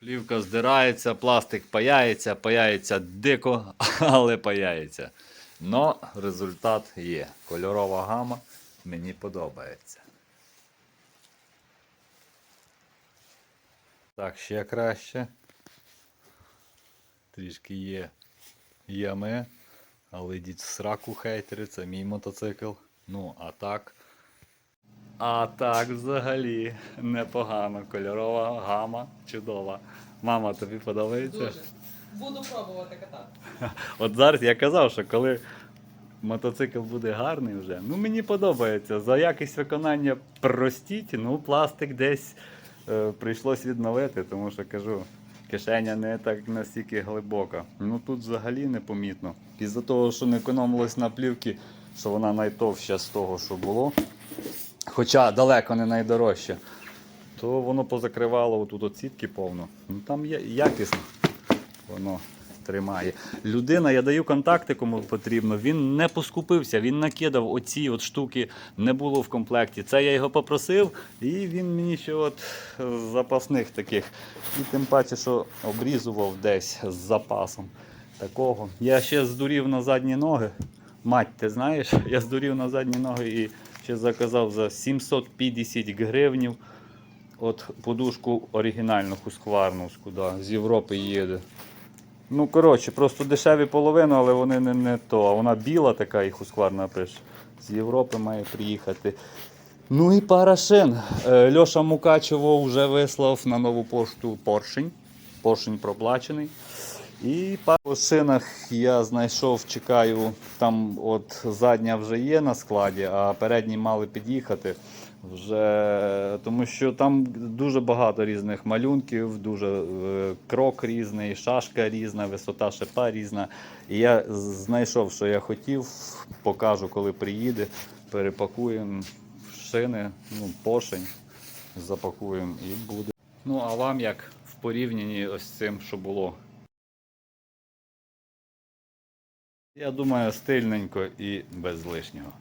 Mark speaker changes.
Speaker 1: Плівка здирається, пластик паяється, паяється дико, але паяється. Но результат є. Кольорова гама мені подобається. Так, ще краще. Трішки є ями, але йдіть в сраку хейтери, це мій мотоцикл. Ну, а так. А так взагалі непогано. Кольорова гама чудова. Мама, тобі подобається?
Speaker 2: Дуже. Буду пробувати катати.
Speaker 1: От зараз я казав, що коли мотоцикл буде гарний вже, ну мені подобається. За якість виконання простіть, ну пластик десь е, прийшлось відновити, тому що кажу, кишеня не так настільки глибока. Ну тут взагалі непомітно. Із-за того, що не економилось на плівки, що вона найтовща з того, що було. Хоча далеко не найдорожча, то воно позакривало тут от сітки повно. Ну там є якісно воно тримає. Людина, я даю контакти, кому потрібно. Він не поскупився, він накидав оці от штуки, не було в комплекті. Це я його попросив, і він мені ще от запасних таких. І тим паче, що обрізував десь з запасом такого. Я ще здурів на задні ноги. Мать, ти знаєш, я здурів на задні ноги і ще заказав за 750 гривнів. От подушку оригінальну хускварновську, да, з Європи їде. Ну, коротше, просто дешеві половину, але вони не, не то. А вона біла така і хускварна пише. З Європи має приїхати. Ну і пара шин. Е, Льоша Мукачево вже вислав на нову пошту поршень. Поршень проплачений. І пару шинах я знайшов, чекаю, там от задня вже є на складі, а передні мали під'їхати. Вже, тому що там дуже багато різних малюнків, дуже е, крок різний, шашка різна, висота шипа різна. І я знайшов, що я хотів, покажу, коли приїде, перепакуємо шини, ну, пошень, запакуємо і буде. Ну, а вам як в порівнянні ось з цим, що було? Я думаю, стильненько і без лишнього.